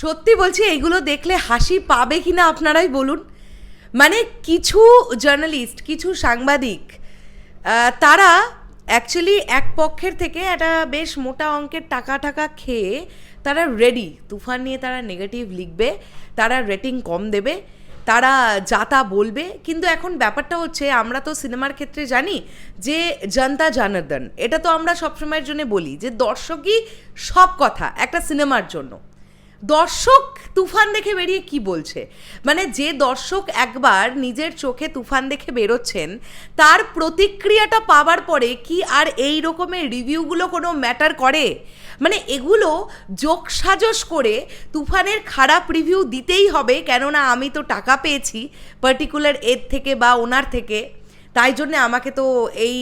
সত্যি বলছি, এইগুলো দেখলে হাসি পাবে কি না আপনারাই বলুন। মানে কিছু জার্নালিস্ট কিছু সাংবাদিক তারা অ্যাকচুয়ালি এক পক্ষের থেকে একটা বেশ মোটা অঙ্কের টাকা টাকা খেয়ে তারা রেডি তুফান নিয়ে তারা নেগেটিভ লিখবে, তারা রেটিং কম দেবে, তারা যা তা বলবে। কিন্তু এখন ব্যাপারটা হচ্ছে, আমরা তো সিনেমার ক্ষেত্রে জানি যে জনতা জানার্দন, এটা তো আমরা সবসময়ের জন্য বলি যে দর্শকই সব কথা একটা সিনেমার জন্য। দর্শক তুফান দেখে বেরিয়ে কি বলছে? মানে যে দর্শক একবার নিজের চোখে তুফান দেখে বেরোচ্ছেন, তার প্রতিক্রিয়াটা পাওয়ার পরে কি আর এই রকমের রিভিউগুলো কোনো ম্যাটার করে? মানে এগুলো যোগ সাজস করে তুফানের খারাপ রিভিউ দিতেই হবে, কেননা আমি তো টাকা পেয়েছি পার্টিকুলার এর থেকে বা ওনার থেকে। তাই জন্যে আমাকে তো এই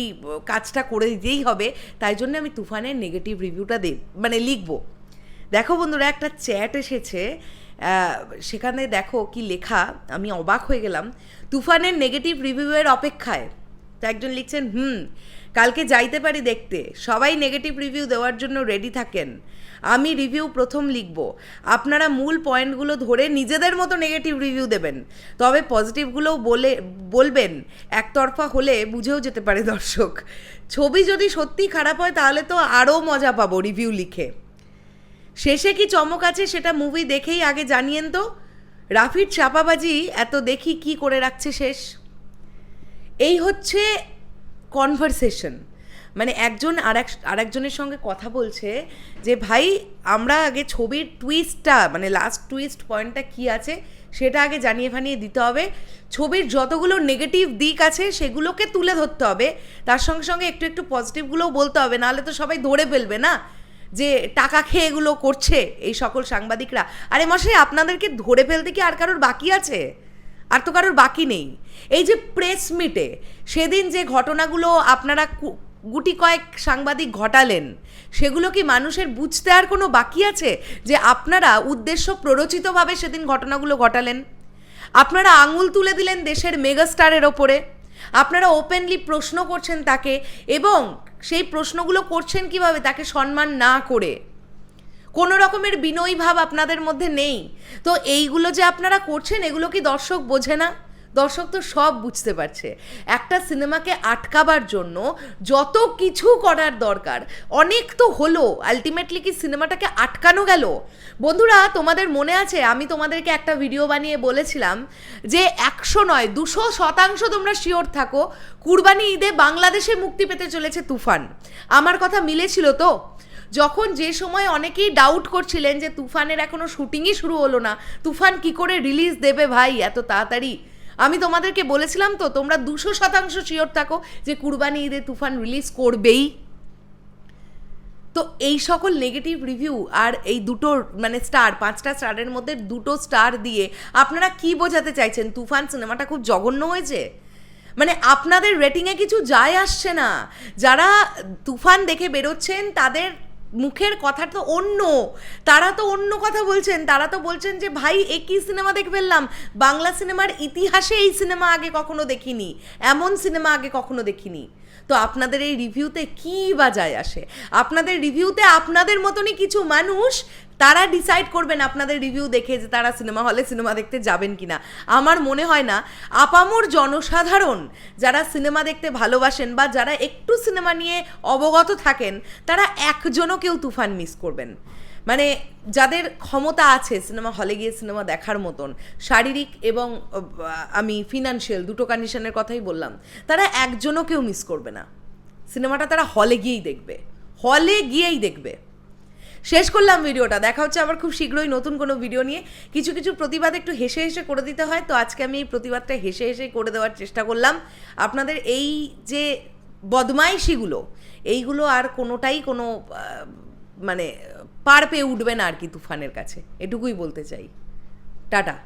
কাজটা করে দিতেই হবে, তাই জন্য আমি তুফানের নেগেটিভ রিভিউটা দেব মানে লিখব। দেখো বন্ধুরা, একটা চ্যাট এসেছে সেখানে দেখো কি লেখা, আমি অবাক হয়ে গেলাম। তুফানের নেগেটিভ রিভিউয়ের অপেক্ষায়। তো একজন লিখছেন, হুম, কালকে যাইতে পারি দেখতে। সবাই নেগেটিভ রিভিউ দেওয়ার জন্য রেডি থাকেন। আমি রিভিউ প্রথম লিখব। আপনারা মূল পয়েন্টগুলো ধরে নিজেদের মতো নেগেটিভ রিভিউ দেবেন। তবে পজিটিভগুলোও বলে, বলবেন, একতরফা হলে বুঝেও যেতে পারে দর্শক। ছবি যদি সত্যি খারাপ হয়, তাহলে তো আরও মজা পাবো রিভিউ লিখে। শেষে কি চমক আছে সেটা মুভি দেখেই আগে জানিয়েন তো? রাফির চাপাবাজি এত দেখি কি করে রাখছে শেষ? এই হচ্ছে কনভারসেশন মানে একজন আর এক আরেকজনের সঙ্গে কথা বলছে যে, ভাই, আমরা আগে ছবির টুইস্টটা মানে লাস্ট টুইস্ট পয়েন্টটা কি আছে সেটা আগে জানিয়ে ফানিয়ে দিতে হবে। ছবির যতগুলো নেগেটিভ দিক আছে সেগুলোকে তুলে ধরতে হবে। তার সঙ্গে সঙ্গে একটু একটু পজিটিভগুলোও বলতে হবে। নাহলে তো সবাই ধরে ফেলবে না? যে টাকা খেয়ে এগুলো করছে এই সকল সাংবাদিকরা। আরে মশাই, আপনাদেরকে ধরে ফেলতে কি আর কারোর বাকি আছে? আর তো কারোর বাকি নেই। এই যে প্রেস মিটে সেদিন যে ঘটনাগুলো আপনারা গুটি কয়েক সাংবাদিক ঘটালেন, সেগুলো কি মানুষের বুঝতে আর কোনো বাকি আছে? যে আপনারা উদ্দেশ্য প্ররোচিতভাবে সেদিন ঘটনাগুলো ঘটালেন। আপনারা আঙুল তুলে দিলেন দেশের মেগাস্টারের ওপরে। আপনারা ওপেনলি প্রশ্ন করছেন তাকে এবং সেই প্রশ্নগুলো করছেন কীভাবে? তাকে সম্মান না করে। কোনো রকমের বিনয়ী ভাব আপনাদের মধ্যে নেই। তো এইগুলো যে আপনারা করছেন, এগুলো কি দর্শক বোঝে না? দর্শক তো সব বুঝতে পারছে। একটা সিনেমাকে আটকাবার জন্য যত কিছু করার দরকার, অনেক তো হলো আলটিমেটলি কি সিনেমাটাকে আটকানো গেল? বন্ধুরা, তোমাদের মনে আছে, আমি তোমাদেরকে একটা ভিডিও বানিয়ে বলেছিলাম যে একশো নয়, দুশো শতাংশ তোমরা শিওর থাকো, কুরবানি ঈদে বাংলাদেশে মুক্তি পেতে চলেছে তুফান। আমার কথা মিলেছিল তো? যখন যে সময় অনেকেই ডাউট করছিলেন যে তুফানের এখনও শুটিংই শুরু হলো না, তুফান কি করে রিলিজ দেবে ভাই এত তাড়াতাড়ি? আমি তোমাদেরকে বলেছিলাম তো, তোমরা দুশো শতাংশ শিওর থাকো যে কুরবানি ঈদে তুফান রিলিজ করবেই। তো এই সকল নেগেটিভ রিভিউ আর এই দুটো মানে স্টার পাঁচটা স্টারের মধ্যে দুটো স্টার দিয়ে আপনারা কি বোঝাতে চাইছেন? তুফান সিনেমাটা খুব জঘন্য হয়েছে? মানে আপনাদের রেটিংয়ে কিছু যায় আসছে না। যারা তুফান দেখে বেরোচ্ছেন, তাদের মুখের কথা তো অন্য। তারা তো অন্য কথা বলছেন। তারা তো বলছেন যে, ভাই একই সিনেমা দেখে ফেললাম? বাংলা সিনেমার ইতিহাসে এই সিনেমা আগে কখনো দেখিনি। এমন সিনেমা আগে কখনো দেখিনি। তো আপনাদের এই রিভিউতে কী বা যায় আসে? আপনাদের রিভিউতে আপনাদের মতনই কিছু মানুষ তারা ডিসাইড করবেন আপনাদের রিভিউ দেখে যে তারা সিনেমা হলে সিনেমা দেখতে যাবেন কি না আমার মনে হয় না, আপামর জনসাধারণ যারা সিনেমা দেখতে ভালোবাসেন বা যারা একটু সিনেমা নিয়ে অবগত থাকেন, তারা একজনও কেউ তুফান মিস করবেন। মানে যাদের ক্ষমতা আছে সিনেমা হলে গিয়ে সিনেমা দেখার মতন, শারীরিক এবং আমি ফিনান্সিয়াল দুটো কন্ডিশনের কথাই বললাম, তারা একজনও কেউ মিস করবে না। সিনেমাটা তারা হলে গিয়েই দেখবে। হলে গিয়েই দেখবে। শেষ করলাম ভিডিওটা। দেখা হচ্ছে আবার খুব শীঘ্রই নতুন কোনো ভিডিও নিয়ে। কিছু কিছু প্রতিবাদ একটু হেসে হেসে করে দিতে হয়। তো আজকে আমি এই প্রতিবাদটা হেসে হেসে করে দেওয়ার চেষ্টা করলাম। আপনাদের এই যে বদমাইশিগুলো, এইগুলো আর কোনোটাই কোনো মানে পার পেয়ে উঠবে না আর কি তুফানের কাছে। এটুকুই বলতে চাই। টাটা।